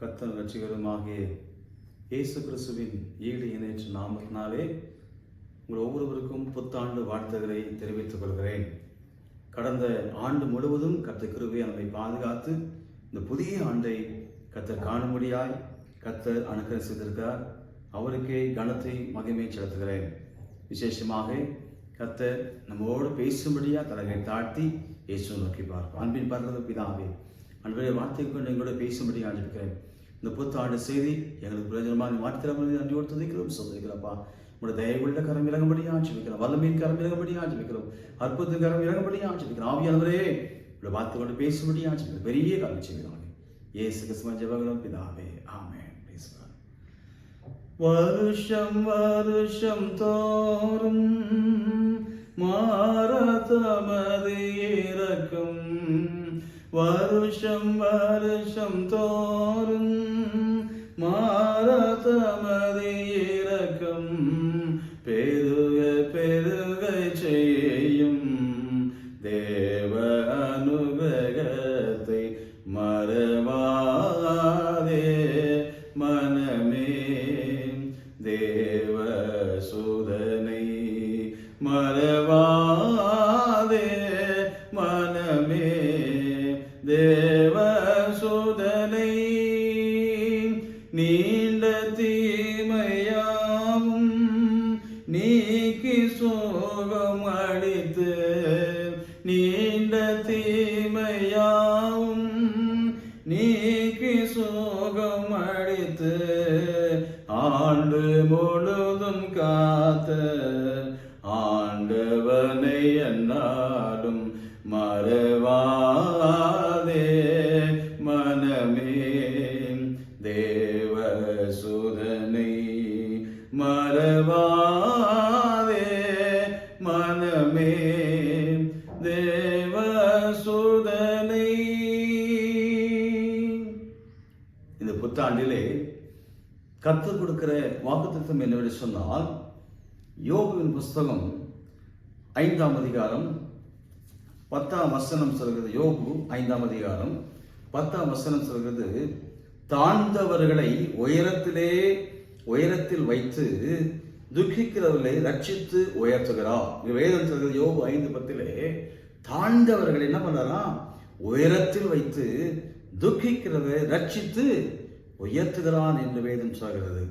கத்தன் ரட்சிகருமாகிய இயேசு கிறிஸ்துவின் ஈடு இணைற்று நாமத்தினாலே உங்கள் ஒவ்வொருவருக்கும் புத்தாண்டு வாழ்த்துக்களை தெரிவித்துக் கொள்கிறேன். கடந்த ஆண்டு முழுவதும் கர்த்தர் கிருபை நம்மை பாதுகாத்து இந்த புதிய ஆண்டை கத்தர் காணும்படியாய் கத்தர் அனுகரிசித்திருக்கிறார் அவருக்கே கனத்தை மகிமை செலுத்துகிறேன். விசேஷமாக கத்தர் நம்மோடு பேசும்படியாக தலைகளை தாழ்த்தி இயேசு நோக்கி பார்ப்போம். அன்பின் பரலோக பிதாவே அன்றைய வார்த்தை கொண்டு எங்களோட பேசும்படி ஆண்டிருக்கிறேன் இந்த புத்தாண்டு செய்தி எங்களுக்கு பிரயோஜனமாக வார்த்தை நன்றியோடு துதிக்கிறோம் சொல்லிக்கிறப்பா உங்களோட தயவுள்ள கரம் இறங்கும்படி ஆட்சிப்பிக்கிறோம் வல்லமையின் கரம் இறங்கும்படி ஆட்சிப்பிக்கிறோம் அற்புதத்தின் கரம் இறங்கும்படி ஆட்சிப்பிக்கிறோம் ஆவியானவரே உங்களை வார்த்தை கொண்டு பேசும்படி ஆட்சிப்பிக்கிறோம் பெரிய காலம் செய்கிறாங்க ஏசு கிறிஸ்துவ ஜெபங்களும் பிதாவே ஆமே பேசுகிறார் வருஷம் வருஷம் தோறும் மாறதமது இறக்கும் வருஷம் வருஷம் தோறும் மாறதமது இறக்கும் முழுதும் காத்த ஆண்டவனை என்னாலும் மறவாதே மனமே. தேவ சுதனை மறவாதே மனமே. தேவ சுதனை இந்த புத்தாண்டிலே கத்து கொடுக்கிற வாக்குத்தத்தம் என்னவென்று சொன்னால் யோகுவின் புஸ்தகம் ஐந்தாம் அதிகாரம் பத்தாம் வசனம் சொல்கிறது யோகு ஐந்தாம் அதிகாரம் பத்தாம் வசனம் சொல்கிறது தாழ்ந்தவர்களை உயரத்திலே உயரத்தில் வைத்து துக்கிக்கிறவர்களை ரட்சித்து உயர்த்துகிறார். வேதம் சொல்கிறது யோகு ஐந்து பத்திலே தாழ்ந்தவர்களை என்ன பண்ணலாம் உயரத்தில் வைத்து துக்கிக்கிறவரை ரட்சித்து உயர்த்துகிறான் என்று வேதம் சொல்கிறது.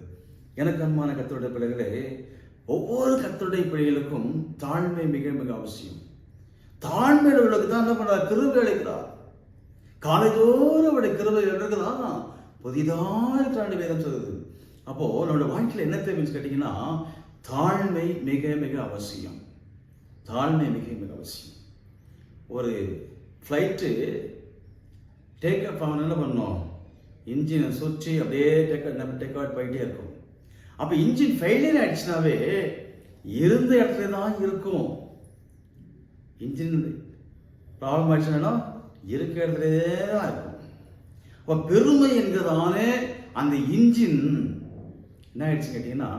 எனக்கு அன்பான கத்தருடைய பிள்ளைகளே ஒவ்வொரு கத்தருடைய பிள்ளைகளுக்கும் தாழ்மை மிக மிக அவசியம். தாழ்மையுள்ளவர்களுக்கு தான் என்ன பண்றார்? கிருபை அளிக்கிறார். காலைதோறும் அவருடைய கிருபை தான் புதிதாக தாண்டி வேதம் சொல்லுது. அப்போது நம்மளுடைய வாழ்க்கையில் என்ன தேவைன்னு கேட்டிங்கன்னா தாழ்மை மிக மிக அவசியம். தாழ்மை மிக மிக அவசியம். ஒரு ஃப்ளைட்டு டேக் அப் ஆகணும் என்ன பண்ணோம் இன்ஜினை சுற்றி அப்படியே டேக் டேக் அவுட் போயிட்டே இருக்கும். அப்போ இன்ஜின் ஃபெயிலியர் ஆயிடுச்சுனாவே இருந்த இடத்துல தான் இருக்கும். இன்ஜின் ப்ராப்ளம் ஆயிடுச்சுன்னா இருக்க இடத்துலே தான் இருக்கும். அப்போ பெருமை என்கிறதானே அந்த இன்ஜின் என்ன ஆயிடுச்சு கேட்டிங்கன்னா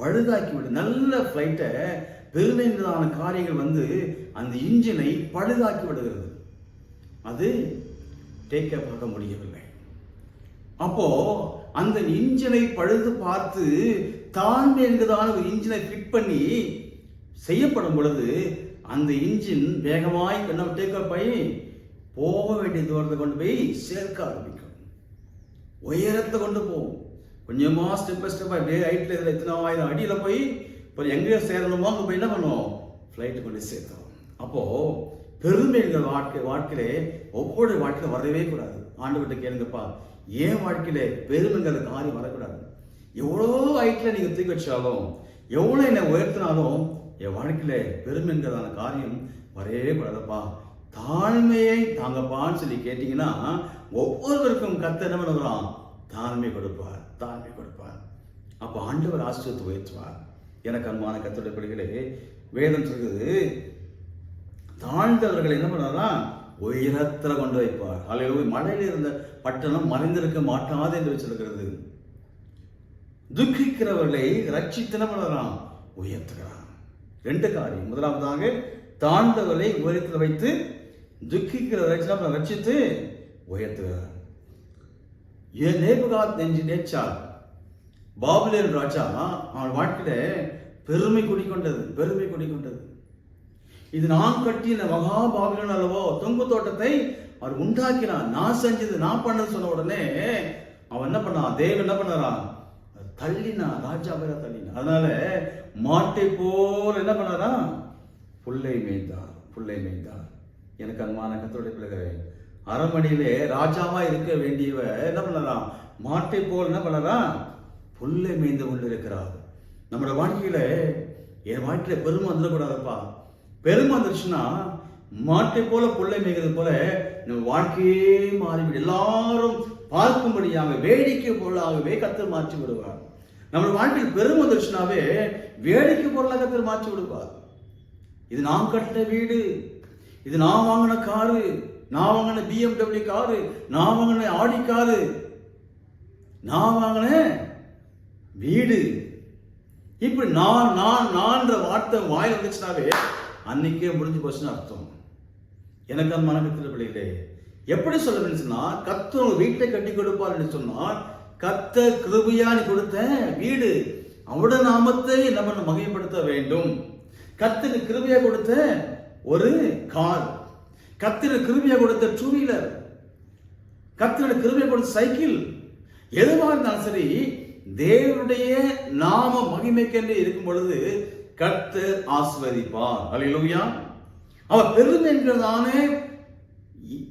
பழுதாக்கி விடு. நல்ல ஃப்ளைட்டை பெருமை என்கிறதான காரியங்கள் வந்து அந்த இன்ஜினை பழுதாக்கி விடுகிறது. அது டேக்கப் ஆக முடியவில்லை. அப்போது அந்த இன்ஜினை பழுது பார்த்து தான் என்கிறதான ஒரு இன்ஜினை ஃபிட் பண்ணி செய்யப்படும் பொழுது அந்த இன்ஜின் வேகமாய் என்ன டேக் அப் ஆகி போக வேண்டிய தூரத்தை கொண்டு போய் சேர்க்க ஆரம்பிக்கும் உயரத்தை கொண்டு போகும். கொஞ்சமா ஸ்டெப் பை ஸ்டெப் அப்படியே ஹைட்டில் இதில் எத்தனை ஆயிரம் அடியில் போய் இப்போ எங்கேயோ சேரணுமோ அங்கே போய் என்ன பண்ணுவோம்? ஃப்ளைட்டு கொண்டு சேர்த்தோம் பெருமை பெருமைங்கிற வாழ்க்கை வாழ்க்கையிலே ஒவ்வொரு வாழ்க்கையில் வரவே கூடாது. ஆண்டுகிட்ட கேளுங்கப்பா ஏன் வாழ்க்கையில பெருமைங்கிற காரியம் வரக்கூடாது. எவ்வளோ ஹைட்டில் நீங்கள் தூக்கி வச்சாலும் எவ்வளோ என்னை உயர்த்தினாலும் என் வாழ்க்கையில பெருமைங்கிறதான காரியம் வரவே கூடாதப்பா. தாழ்மையை தாங்கப்பான்னு சொல்லி கேட்டீங்கன்னா ஒவ்வொருவருக்கும் கத்த என்ன பண்ணுகிறான்? தாழ்மை கொடுப்பார் தாழ்மை கொடுப்பார். அப்போ ஆண்டவர் ஆசிரியத்தை உயர்த்துவார். எனக்கு அன்பான கத்தோட பிள்ளைகளே வேதம் சொல்கிறது தாழ்ந்தவர்களை என்ன பண்ணாரா உயரத்தில் கொண்டு வைப்பார். அல்லது மலையில் இருந்த பட்டணம் மறைந்திருக்க மாட்டாது என்று வச்சிருக்கிறது. துக்கிக்கிறவர்களை ரட்சித்தனம் என்ன உயர்த்துகிறான் ரெண்டு காரியம். முதலாவதாக தாழ்ந்தவர்களை உயரத்தில் வைத்து துக்கிக்கிறவரை ரட்சித்து உயர்த்துகிறார். நேபுகாத் நெஞ்சு நேச்சார் பாபிலேன் ராஜா அவன் வாழ்க்கையில பெருமை குடிக்கொண்டது பெருமை குடிக்கொண்டது. இது நான் கட்டின மகா பாபிலோன் அல்லவோ தொங்கு தோட்டத்தை அவர் உண்டாக்கினான் நான் செஞ்சது நான் பண்ணது சொன்ன உடனே அவன் என்ன பண்ணான் தேவன் என்ன பண்ணறான் தள்ளினா ராஜா பேர தள்ளினா. அதனால மாட்டை போல் என்ன பண்ணாரா புல்லை மேய்ந்தார் புல்லை மேய்ந்தார் எனக்கு அன்பான கத்தோடைய பிள்ளைகளே அரண்மனையிலே ராஜாவா இருக்க வேண்டியவ என்ன பண்ணலாம் மாட்டை போல் என்ன பண்ணலாம் புல்லை மேய்ந்து கொண்டு இருக்கிறார் நம்மளோட வாழ்க்கையில என் வாழ்க்கையில பெருமை வந்துடக்கூடாதுப்பா. பெருமை வந்துருச்சுன்னா மாட்டை போல பிள்ளை மேய்கிறது போல நம்ம வாழ்க்கையே மாறிவிடும். எல்லாரும் பார்க்கும்படியாக வேடிக்கை பொருளாகவே கத்தர் மாற்றி விடுவார். நம்ம வாழ்க்கையில் பெருமை வந்துருச்சுனாவே வேடிக்கை பொருளாக கத்தர் மாற்றி விடுவார். இது நாம் கட்டின வீடு இது நான் வாங்கின காரு நான் வாங்கின பிஎம்டபிள்யூ காரு நான் வாங்கின ஆடி காரு நான் வாங்கின வீடு. இப்படி நான் நான் நான்ற வார்த்தை வாயில் வந்துச்சுனாவே அன்னைக்கே முடிஞ்சு போச்சுன்னு அர்த்தம். எனக்கு அந்த மனக்கத்தில் பிள்ளைகளே எப்படி சொல்ல சொன்னால் கத்து உங்க வீட்டை கட்டி கொடுப்பாருன்னு சொன்னால் கத்த கிருபையா நீ கொடுத்த வீடு அவட நாமத்தை நம்ம மகிமைப்படுத்த வேண்டும். கத்துக்கு கிருபியா கொடுத்த ஒரு கார். கத்திர கிருபியா கொடுத்த டூ வீலர் கத்திர கிருபியா கொடுத்த சைக்கிள். எதுவாக இருந்தாலும் சரி தேவனுடைய நாம மகிமைக்கென்று இருக்கும் பொழுது கர்த்தர் ஆஸ்வதிப்பார் அல்லையா அவர் பெருமை என்கிறதானே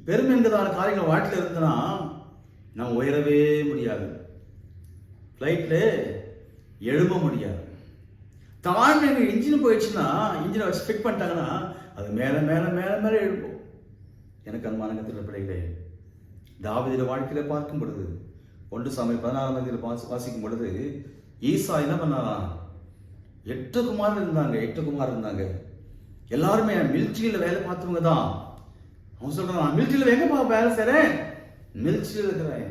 பெருமை என்கிறதான காரியங்கள் வாழ்க்கையில் இருந்தனா நம்ம உயரவே முடியாது. ஃப்ளைட்டில் எழும்ப முடியாது. தாழ்மை இன்ஜின் போயிடுச்சுன்னா இன்ஜினை வச்சு ஃபிட் பண்ணிட்டாங்கன்னா அது மேலே மேலே மேலே மேலே எழுப்போம் எனக்கு அன்பான கத்திர பிள்ளைகளே தாவதியில் வாழ்க்கையில் பார்க்கும் பொழுது ஒன்று சாமி பதினாறாம் தேதியில் வாசி வாசிக்கும் பொழுது ஈசா என்ன பண்ணாராம் எட்டு குமார் இருந்தாங்க எட்டு குமார் இருந்தாங்க. எல்லாருமே மிலிட்ரியில் வேலை பார்த்தவங்க தான். அவன் சொல்கிறான் நான் மிலிட்ரியில் எங்கப்பா வேலை செய்கிறேன் மில்ச்சியில் இருக்கிறேன்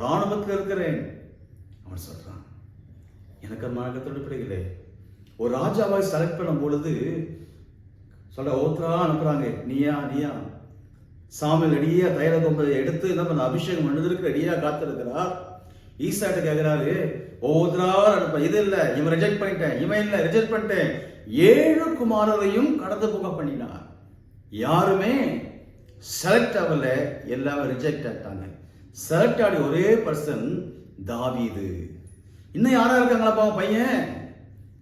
ராணுவத்தில் இருக்கிறேன். அவன் சொல்கிறான் எனக்கு மார்க்கத்தோடு பிடிக்கல. ஒரு ராஜாவாய் செலக்ட் பண்ணும் பொழுது சொல்ற ஓத்தரா அனுப்புறாங்க நீயா நீயா. சாமியில் அடியே தைல கொம்பை எடுத்து என்ன பண்ண அபிஷேகம் பண்ணதற்கு ரெடியா காத்திருக்கிறார். ஈசாட்ட கேட்கிறாரு ஓத்ரா அனுப்ப இது இல்ல இவன் ரிஜெக்ட் பண்ணிட்டேன் இவன் இல்ல ரிஜெக்ட் பண்ணிட்டேன். ஏழு குமாரரையும் கடந்து போக பண்ணினார். யாருமே செலக்ட் ஆகல எல்லாமே ரிஜெக்ட் ஆகிட்டாங்க செலக்ட் ஆடி ஒரே பர்சன் தாவீது. இன்னும் யாரா இருக்காங்களாப்பா பையன்?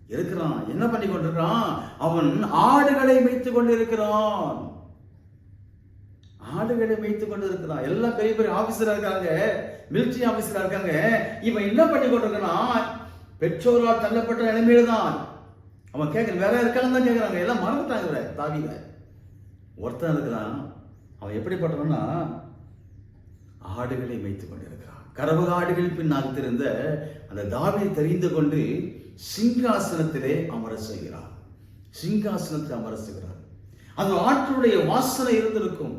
இருக்கிறான். என்ன பண்ணி கொண்டிருக்கிறான்? அவன் ஆடுகளை மேய்த்து கொண்டிருக்கிறான். ஆடுகளை மேய்த்து கொண்டு இருக்கிறான் எல்லாம் பெரிய பெரிய ஆபீசரா இருக்காங்க. மிலிட்டரி ஆபீசரா இருக்காங்க. இவன் என்ன பண்ணி கொண்டிருக்கிறான் பெற்றோரால் தள்ளப்பட்ட நிலைமையில தான் அவன் கேட்கல வேற இருக்கான்னு தான் கேட்கறாங்க எல்லாம் மறந்துட்டாங்க தாவிங்க ஒருத்தன் இருக்கிறான். அவன் எப்படிப்பட்டவன்னா ஆடுகளை மேய்த்து கொண்டிருக்கிறான். கரவக ஆடுகளின் பின்னால் திருந்த அந்த தாவியை தெரிந்து கொண்டு சிங்காசனத்திலே அமர செய்கிறார் சிங்காசனத்தில் அமர செய்கிறார் அந்த ஆற்றுடைய வாசனை இருந்திருக்கும்.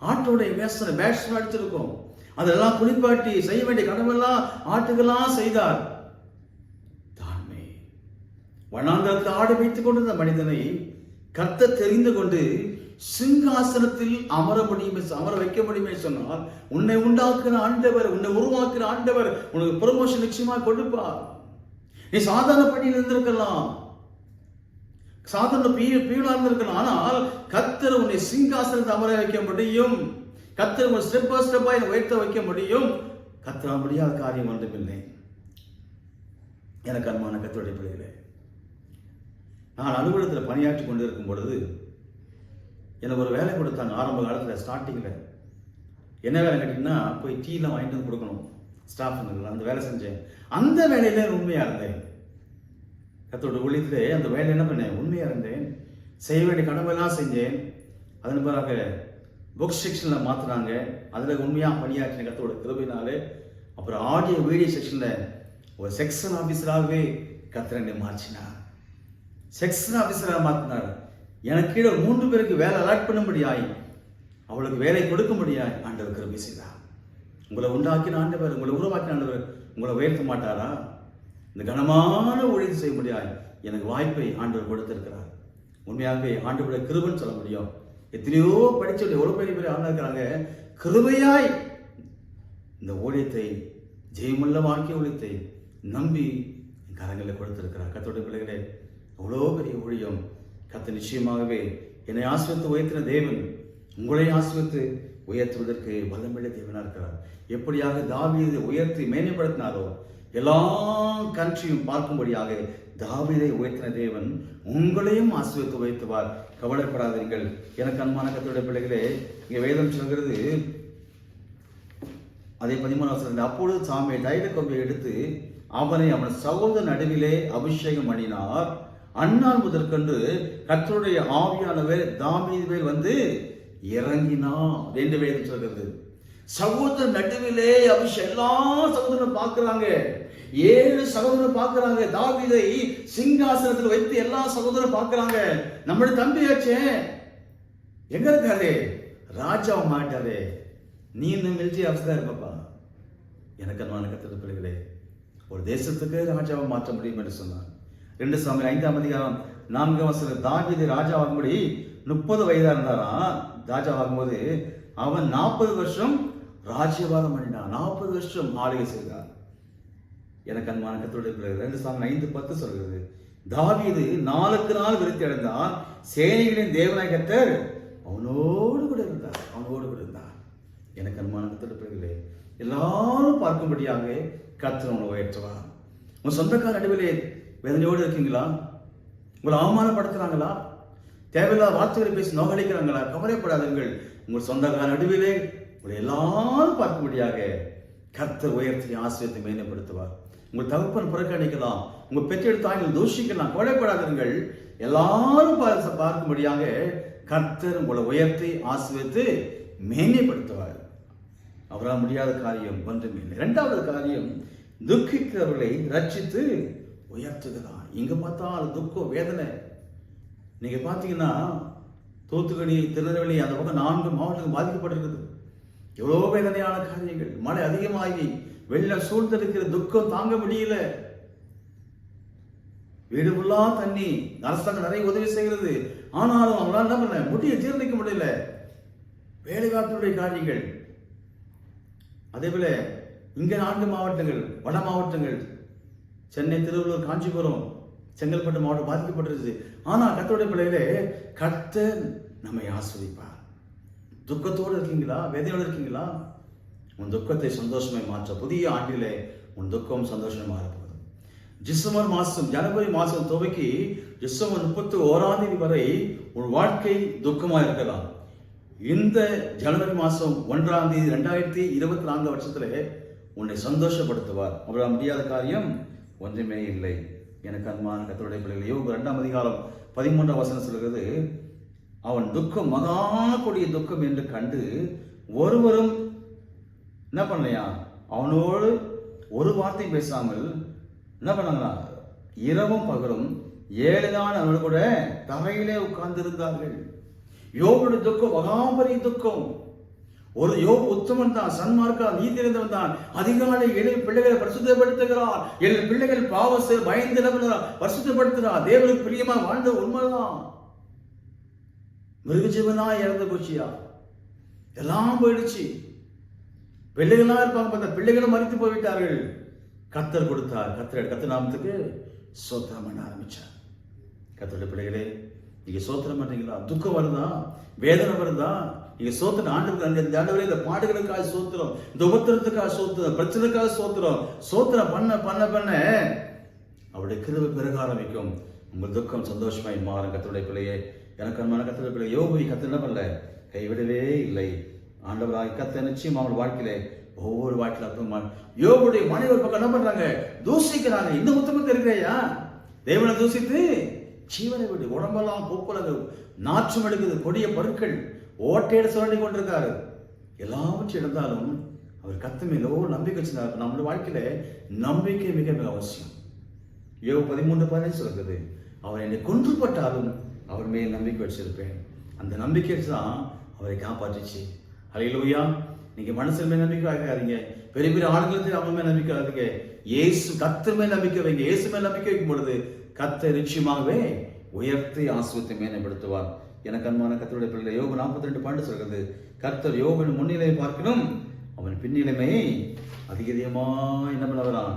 ஆட்டோடைய வேசனை பேட்ஸ்மேன் எடுத்திருக்கோம் அதெல்லாம் குளிப்பாட்டி செய்ய வேண்டிய கடமெல்லாம் ஆட்டுக்கெல்லாம் செய்தார். தாண்மை வண்ணாந்தரத்தில் ஆடு வைத்துக் கொண்டிருந்த மனிதனை கத்த தெரிந்து கொண்டு சிங்காசனத்தில் அமர முடியுமே அமர வைக்க முடியுமே சொன்னால் உன்னை உண்டாக்குற ஆண்டவர் உன்னை உருவாக்குற ஆண்டவர் உனக்கு ப்ரொமோஷன் நிச்சயமாக கொடுப்பார். நீ சாதாரண பணியில் இருந்திருக்கலாம் சாதாரண பீழா இருக்கணும் ஆனால் கத்தர் உன்னை சிங்காசனத்தை அமர வைக்க முடியும். கத்தர் உன் ஸ்டெப் பை ஸ்டெப்பாக உயர்த்த வைக்க முடியும். கத்தர முடியாத காரியம் ஒன்றுமில்லை எனக்கு அன்பான கத்தோடைய பிள்ளைகளே நான் அலுவலகத்தில் பணியாற்றி கொண்டு இருக்கும் பொழுது எனக்கு ஒரு வேலை கொடுத்தாங்க. ஆரம்ப காலத்தில் ஸ்டார்டிங்கில் என்ன வேலை கேட்டிங்கன்னா போய் டீலாம் வாங்கிட்டு வந்து கொடுக்கணும். ஸ்டாஃபுங்களுக்கு அந்த வேலை செஞ்சேன். அந்த வேலையில உண்மையாக இருந்தேன். கத்தோட ஊழியத்திலே அந்த வேலை என்ன பண்ணேன்? உண்மையாக இருந்தேன் செய்ய வேண்டிய கடமைலாம் செஞ்சேன். அதன் பிறகு புக் செக்ஷனில் மாற்றினாங்க அதில் உண்மையாக பணியாற்றின கத்தோட கிருபினாலே அப்புறம் ஆடியோ வீடியோ செக்ஷனில் ஒரு செக்ஷன் ஆஃபீஸராகவே கத்திரனை மாற்றினார். செக்ஷன் ஆஃபீஸராக மாற்றினார் எனக்கு கீழே மூன்று பேருக்கு வேலை அலாட் பண்ண முடியாய் அவளுக்கு வேலை கொடுக்க முடியாது ஆண்டவர் கிருபி செய்தார். உங்களை உண்டாக்கின ஆண்டவர் உங்களை உருவாக்கின ஆண்டவர் உங்களை உயர்த்த மாட்டாரா? இந்த கனமான ஒழித்து செய்ய முடியாது எனக்கு வாய்ப்பை ஆண்டவர் கொடுத்திருக்கிறார். உண்மையாகவே ஆண்டவருடைய கிருபன் சொல்ல முடியும். எத்தனையோ படிச்சவங்க எவ்வளோ பெரிய பெரிய ஆளாக இருக்கிறாங்க? கிருபையாய் இந்த ஊழியத்தை ஜெயமுள்ள வாழ்க்கை ஊழியத்தை நம்பி என் கரங்களில் கொடுத்திருக்கிறார். கத்தோட பிள்ளைகளே அவ்வளோ பெரிய ஊழியம். கத்த நிச்சயமாகவே என்னை ஆசிரியத்து உயர்த்தின தேவன் உங்களை ஆசிரியத்து உயர்த்துவதற்கு வல்லமில்லை தேவனாக இருக்கிறார். எப்படியாக தாவியதை உயர்த்தி மேன்மைப்படுத்தினாரோ எல்லா கண்ட்ரியும் பார்க்கும்படியாக தாவிதை உயர்த்தின தேவன் உங்களையும் ஆசிரியத்து உயர்த்துவார் கவலைப்படாதீர்கள். எனக்கு அன்பான கத்தோட பிள்ளைகளே இங்கே வேதம் சொல்கிறது அதே பதிமூணாவது அப்பொழுது சாமியை தைல கொம்பை எடுத்து அவனை அவன் சகோதர நடுவிலே அபிஷேகம் பண்ணினார். அந்நாள் முதற்கொண்டு கத்தருடைய ஆவியானவர் தாவீது மேல் வந்து இறங்கினார். ரெண்டு வேதம் சொல்கிறது. சகோதர நடுவிலே அபிஷேகம். எல்லா சகோதரனும் பார்க்குறாங்க. ஏழு சகோதரர் பார்க்குறாங்க. தாவிதை சிங்காசனத்தில் வைத்து எல்லா சகோதரரும் பார்க்குறாங்க. நம்மளுடைய தம்பியாச்சே எங்க இருக்காரு? ராஜா மாட்டாரே. நீ இந்த மிலிட்ரி ஆஃபீஸர் இருப்பப்பா? எனக்கு நான் கத்திர பிள்ளைகளே ஒரு தேசத்துக்கு ராஜாவை மாற்ற முடியும் என்று சொன்னார். ரெண்டு சாமி ஐந்தாம் அதிகாரம் நான்காம் வசனம் தாவிதை ராஜாவாகும்படி முப்பது வயதாக இருந்தாராம். ராஜாவாகும்போது அவன் நாற்பது வருஷம் ராஜ்யபாரம் பண்ணினார் நாற்பது வருஷம் ஆளுகை செய்தார். எனக்கு அன்பான கத்தோடைய ரெண்டு சாமி ஐந்து பத்து சொல்கிறது. தாவீது நாளுக்கு நாள் விருத்தி அடைந்தான் சேனைகளின் தேவனாய் கத்தர் அவனோடு கூட இருந்தார். அவனோடு கூட இருந்தார். எனக்கு அன்பான கத்தோட பிள்ளைகளே எல்லாரும் பார்க்கும்படியாக கத்தர் அவனை உயர்த்துவார் உன் சொந்தக்கார நடுவிலே வேதனையோடு இருக்கீங்களா? உங்களை அவமானப்படுத்துகிறாங்களா தேவையில்லாத வார்த்தைகளை பேசி நோகடிக்கிறாங்களா? கவலைப்படாதீர்கள். உங்கள் சொந்தக்கார நடுவிலே உங்களை எல்லாரும் பார்க்கும்படியாக கர்த்தர் உயர்த்தி ஆசிரியத்தை மேம்படுத்துவார் உங்கள் தகப்பன் புறக்கணிக்கலாம். உங்க பெற்றெடுத்த தாய்கள் தூஷிக்கலாம். கொலைப்படாதீர்கள் எல்லாரும் பார்க்க பார்க்கும்படியாக கர்த்தர் உங்களை உயர்த்தி ஆசிரியத்து மேன்மைப்படுத்துவார். அவரால் முடியாத காரியம் ஒன்றுமே இல்லை. இரண்டாவது காரியம் துக்கிக்கிறவர்களை ரட்சித்து உயர்த்துகிறார். இங்க பார்த்தாலும் துக்கம் வேதனை. நீங்க பார்த்தீங்கன்னா தூத்துக்குடி திருநெல்வேலி அந்த பக்கம் நான்கு மாவட்டங்கள் பாதிக்கப்பட்டிருக்குது. எவ்வளோ வேதனையான காரியங்கள். மழை அதிகமாகி வெள்ளம் சூழ்ந்திருக்கிற துக்கம் தாங்க முடியல. வீடு ஃபுல்லா தண்ணி. அரசாங்கம் நிறைய உதவி செய்கிறது. ஆனாலும் அவங்களால என்ன பண்ண? முடிய ஜீரணிக்க முடியல. வேலைக்காட்டுடைய காரியங்கள். அதே போல இங்க நான்கு மாவட்டங்கள் வட மாவட்டங்கள். சென்னை திருவள்ளூர் காஞ்சிபுரம் செங்கல்பட்டு மாவட்டம் பாதிக்கப்பட்டிருச்சு. ஆனா கத்தோடைய பிள்ளைகளே கத்த நம்மை ஆஸ்வதிப்பார். துக்கத்தோடு இருக்கீங்களா? வேதனையோடு இருக்கீங்களா? உன் துக்கத்தை சந்தோஷமாய் மாற்ற புதிய ஆண்டிலே உன் துக்கம் சந்தோஷமாக மாறப்போகுது. டிசம்பர் மாதம் ஜனவரி மாதம் துவக்கி டிசம்பர் முப்பத்தி ஓராம் தேதி வரை உன் வாழ்க்கை துக்கமாக இருக்கலாம். இந்த ஜனவரி மாதம் ஒன்றாம் தேதி ரெண்டாயிரத்தி இருபத்தி நான்கு வருஷத்தில் உன்னை சந்தோஷப்படுத்துவார். அவரால் முடியாத காரியம் ஒன்றுமே இல்லை. எனக்கு அன்பான கத்தருடைய பிள்ளைகள் யோக ரெண்டாம் அதிகாரம் பதிமூன்றாம் வசனம் சொல்கிறது அவன் துக்கம் மகா கொடிய துக்கம் என்று கண்டு ஒருவரும் என்ன பண்ணலையா? அவனோடு ஒரு வார்த்தை பேசாமல் என்ன பண்ணாங்களா? இரவும் பகலும் ஏழுதான் அவர்கள் கூட தரையிலே உட்கார்ந்து இருந்தார்கள் யோகுடைய துக்கம் மகாபரிய துக்கம். ஒரு யோ உத்தமன் தான் சன்மார்க்கா நீதி தான். அதிகாலை எழு பிள்ளைகளை பரிசுத்தப்படுத்துகிறார். எழு பிள்ளைகள் பாவசு பயந்து பரிசுத்தப்படுத்துகிறார். தேவனுக்கு பிரியமா வாழ்ந்த உண்மைதான். மிருகஜீவனா இறந்து போச்சியா எல்லாம் போயிடுச்சு. பிள்ளைகளாக இருப்பாங்க பார்த்தா பிள்ளைகளும் மறித்து போய்விட்டார்கள். கத்தர் கொடுத்தார். கத்தர் கத்தர் நாமத்துக்கு சோத்திரம் பண்ண ஆரம்பிச்சார். கத்தருடைய பிள்ளைகளே நீங்க சோத்திரம் பண்ணுறீங்களா துக்கம் வருதா? வேதனை வருதா? நீங்க சோத்திரம் ஆண்டு இந்த ஆண்டவரே இந்த பாடுகளுக்காக சோத்திரம் இந்த உபத்திரத்துக்காக சோத்திரம் பிரச்சனைக்காக சோத்திரம். சோத்திரம் பண்ண பண்ண பண்ண. அவருடைய கிருவை பெருக ஆரம்பிக்கும் உங்கள் துக்கம் சந்தோஷமாய் மாறும் கத்தருடைய பிள்ளையே. எனக்கு அன்பான கத்தருடைய பிள்ளை யோபுவை கத்து என்ன பண்ணல? கைவிடவே இல்லை. ஆண்டவராக கத்த நிச்சயம் அவன் வாழ்க்கையிலே ஒவ்வொரு வாழ்க்கையில் அற்புதமான யோகுடைய மனைவி ஒரு பக்கம் என்ன பண்றாங்க? தூசிக்கிறாங்க. இந்த உத்தமத்தை இருக்கிறையா? தேவனை தூசித்து ஜீவனை விட்டு உடம்பெல்லாம் பூக்குலகு. நாற்றம் எடுக்குது. கொடிய பருக்கள். ஓட்டையிட சுரண்டி கொண்டிருக்காரு. எல்லாவற்றும் இருந்தாலும் அவர் கத்து மேல நம்பிக்கை வச்சிருந்தார். நம்மளுடைய வாழ்க்கையில நம்பிக்கை மிக மிக அவசியம். யோக பதிமூன்று பதினஞ்சு சொல்கிறது அவர் என்னை கொன்றுபட்டாலும் அவர் மேல் நம்பிக்கை வச்சிருப்பேன். அந்த நம்பிக்கை தான் அவரை காப்பாற்றிச்சு. அலையிலூயா நீங்கள் மனசில் மேல் நம்பிக்கை வைக்காதீங்க. பெரிய பெரிய ஆளுங்களுக்கு அவங்க மேல் நம்பிக்கை வைக்காதீங்க. இயேசு கத்தர் மேல் நம்பிக்கை வைங்க. இயேசு மேல் நம்பிக்கை வைக்கும் பொழுது கத்தை நிச்சயமாகவே உயர்த்தி ஆசுவத்தை மேம்படுத்துவார் எனக்கு அன்பான கத்தருடைய பிள்ளை யோகு நாற்பத்தி ரெண்டு பாண்டு சொல்கிறது கர்த்தர் யோகன் முன்னிலையை பார்க்கணும் அவன் பின்னிலைமை அதிக என்ன பண்ணவரான்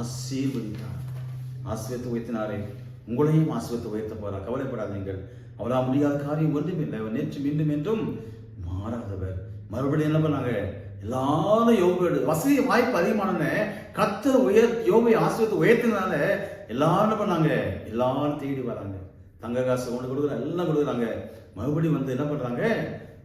ஆசீர்வதித்தார். ஆசிரியத்தை உயர்த்தினாரே. உங்களையும் ஆசிரியத்தை உயர்த்த போறார் கவலைப்படாதீங்கள் அவரால் முடியாத காரியம் ஒன்றுமில்லை அவர் நேற்று மீண்டும் என்றும் மாறாதவர். மறுபடியும் என்ன பண்ணாங்க? எல்லாரும் யோக வசதி வாய்ப்பு அதிகமான கத்தர் உயர் யோகை ஆசிரியத்தை உயர்த்தினால எல்லாரும் என்ன பண்ணாங்க? எல்லாரும் தேடி வராங்க. தங்க காசு ஒன்று கொடுக்குறாங்க எல்லாம் கொடுக்குறாங்க. மறுபடியும் வந்து என்ன பண்றாங்க?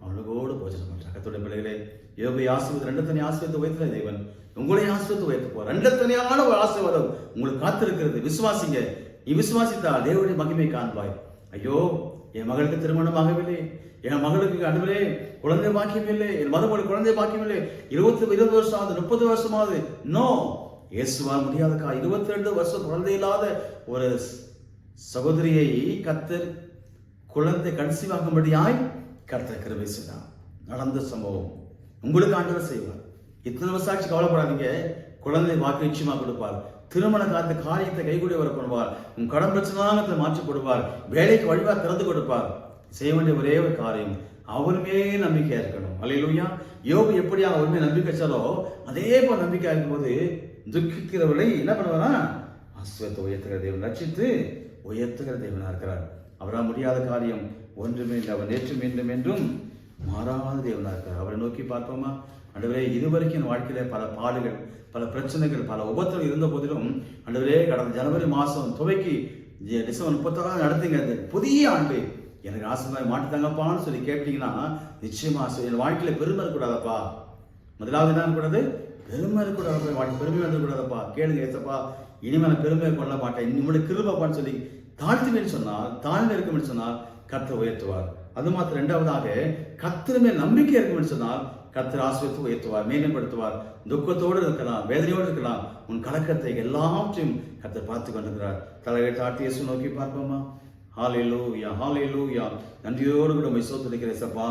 அவனுக்கோடு போஜனம் பண்றாங்க. கத்தோட பிள்ளைகளே யோகை ஆசிரியத்தை ரெண்டு தனி ஆசிரியத்தை உயர்த்தின தேவன் உங்களையும் ஆசிரியத்தை உயர்த்து போற ரெண்டு தனியான ஒரு ஆசீர்வாதம் உங்களுக்கு காத்திருக்கிறது. விசுவாசிங்க. நீ விசுவாசித்தால் தேவனுடைய மகிமை காண்பாய். ஐயோ என் மகளுக்கு திருமணம் ஆகவில்லை. என் மகளுக்கு அன்பரே குழந்தை பாக்கியமில்லை. என் மருமகள் குழந்தை பாக்கியமில்லை. இருபத்தி இருபது வருஷம் ஆகுது முப்பது வருஷம் ஆகுது நோ இயேசுவால் முடியாதக்கா இருபத்தி ரெண்டு வருஷம் குழந்தை இல்லாத ஒரு சகோதரியை கத்தர் குழந்தை கன்சீவாகும்படியாய் கர்த்தர் கிருபை செய்தார். நடந்த சம்பவம். உங்களுக்கு ஆண்டவர் செய்வார். இத்தனை வருஷம் ஆச்சு கவலைப்படாதீங்க. குழந்தை வாக்கு நிச்சயமாக கொடுப்பார். திருமண காத்து காரியத்தை கைகூடிய வர பண்ணுவார் உன் கடன் பிரச்சனை மாற்றி கொடுப்பார் வேலைக்கு வழிவா திறந்து கொடுப்பார். செய்ய வேண்டிய ஒரே ஒரு காரியம் அவருமே நம்பிக்கையா இருக்கணும். அல்லையா யோபு எப்படியா அவருமே நம்பிக்கை வச்சாலோ அதே போல நம்பிக்கை இருக்கும்போது துக்கிக்கிறவர்களை என்ன பண்ணுவாரா? அஸ்வத்தை உயர்த்துகிற தேவன் ரட்சித்து உயர்த்துகிற தேவனா இருக்கிறார். அவரால் முடியாத காரியம் ஒன்றுமே இல்லை. அவர் நேற்று மீண்டும் என்றும் மாறாத தேவனாக இருக்கிறார். அவரை நோக்கி பார்ப்போமா? ஆண்டவரே இதுவரைக்கும் என் வாழ்க்கையில பல பாடுகள் பல பிரச்சனைகள் பல உபத்தில் இருந்த போதிலும் ஆண்டவரே கடந்த ஜனவரி மாதம் துவைக்கி டிசம்பர் முப்பத்தாறாம் நடத்துங்க அந்த புதிய ஆண்டு எனக்கு ஆசீர்வாதம் மாட்டித்தாங்கப்பான்னு சொல்லி கேட்டீங்கன்னா நிச்சயமா என் வாழ்க்கையில் பெருமை இருக்கக்கூடாதப்பா. முதலாவது என்ன கூடாது பெருமை இருக்கக்கூடாது வாழ்க்கை பெருமை வந்துக்கூடாதப்பா கேளுங்க ஏசப்பா இனிமேல் நான் பெருமை கொள்ள மாட்டேன். இனிமேல் கிருபப்பான்னு சொல்லி தாழ்த்துவேன்னு சொன்னால் தாழ்ந்து இருக்கும்னு சொன்னால் கர்த்தர் உயர்த்துவார். அது மாத்திரம் ரெண்டாவதாக கத்திரமே நம்பிக்கை இருக்கும்னு சொன்னால் கர்த்தர் ஆசிரியத்து உயர்த்துவார் மேன்மைப்படுத்துவார். துக்கத்தோடு இருக்கலாம் வேதனையோடு இருக்கலாம். உன் கலக்கத்தை எல்லாவற்றையும் கத்தர் பார்த்து கொண்டிருக்கிறார். தலையை தாழ்த்தி இயேசு நோக்கி பார்ப்போமா? ஹாலேலூயா ஹாலேலூயா நன்றியோடு கூட உண்மை சோத்தரிக்கிறேன் சப்பா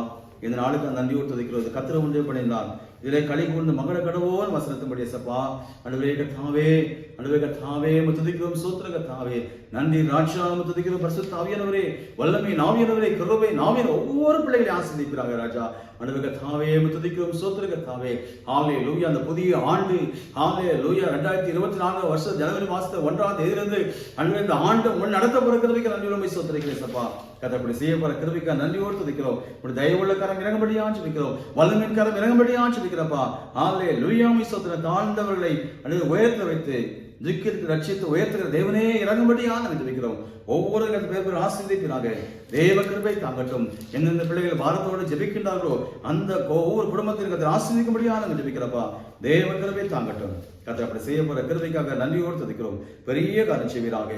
இந்த நாளுக்கு நன்றியோடு துதிக்கிறது கத்திர ஒன்றே பண்ணியிருந்தான் இதிலே களி கூர்ந்து மகள கடவோர் வசனத்தின்படிய சப்பா அனுவே தாவே அனுவே கத்தாவே முத்துதிக்கிறோம் சோத்திர கத்தாவே நன்றி ராட்சா முத்துதிக்கிறோம் பரிசுத்த ஆவியானவரே வல்லமை நாவியானவரே கருவை நாவியன் ஒவ்வொரு பிள்ளைகளையும் ஆசிரியப்பாங்க ராஜா. அனுவே கத்தாவே முத்துதிக்கிறோம் சோத்திர கத்தாவே ஆலே லூயா அந்த புதிய ஆண்டு ஆலே லூயா ரெண்டாயிரத்தி இருபத்தி நான்கு வருஷம் ஜனவரி மாசத்துல ஒன்றாம் தேதியிலிருந்து அன்றைய இந்த ஆண்டு முன் நடத்த போற கிருபிக்கு நன்றி உண்மை சோத்திரிக்கிறேன் சப்பா. கத்தப்படி செய்ய போற நன்றி நன்றியோடு துதிக்கிறோம். இப்படி தயவுள்ள கரம் இறங்கும்படியான்னு சொல்லிக்கிறோம் வல்லமின் கரம் இறங்கும்படியான்னு சொல்லிக்கிறப்பா ஆலே லுயாமி சோத்திர தாழ்ந்தவர்களை அல்லது உயர்த்த வைத்து ஜிக்கிற்கு லட்சியத்தை உயர்த்துகிற தேவனே இறங்கும்படியான ஜபிக்கிறோம். ஒவ்வொரு பேர் பேர் ஆசிரியப்பினாக தேவ கிருபை தாங்கட்டும். எந்தெந்த பிள்ளைகள் பாரத்தோடு ஜபிக்கின்றார்களோ அந்த ஒவ்வொரு குடும்பத்திற்கு அதை ஆசிரியக்கும்படியான ஜபிக்கிறப்பா. தேவ கிருபை தாங்கட்டும். கத்தை அப்படி செய்ய போற கிருபைக்காக நன்றியோடு துதிக்கிறோம். பெரிய காரியம் செய்வீராக.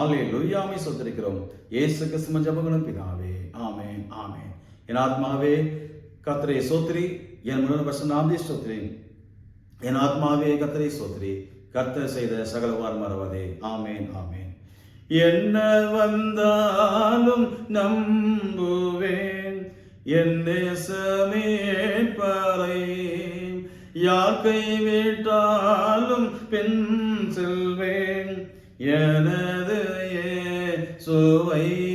ஆலே லுரியாமை சொத்திருக்கிறோம் ஏசு கிறிஸ்தும ஜபங்களும் பிதாவே. ஆமே ஆமே என் ஆத்மாவே கத்திரை சோத்ரி என் முழு வருஷம் நாமதே சோத்ரி என் ஆத்மாவே கத்திரை சோத்ரி கர்த்தர் செய்த சகலவார் மறவதே. ஆமேன் ஆமேன். என்ன வந்தாலும் நம்புவேன். என் நேசமே பறை. யார் கைவிட்டாலும் பின் செல்வேன். எனது சுவை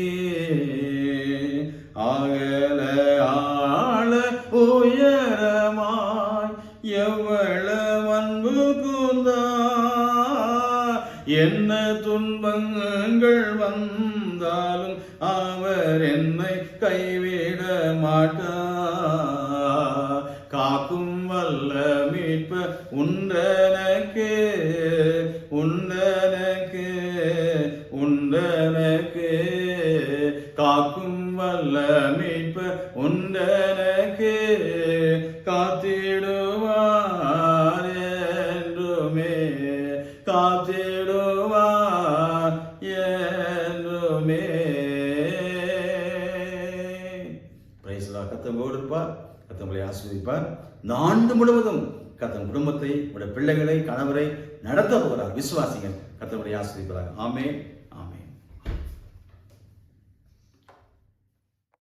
மாட்டார் முழுவதும் கத்தன் குடும்பத்தை உடைய பிள்ளைகளை கணவரை நடத்த போகிறார். விசுவாசிகள் கத்தனுடைய ஆசிரியர்களாக ஆமே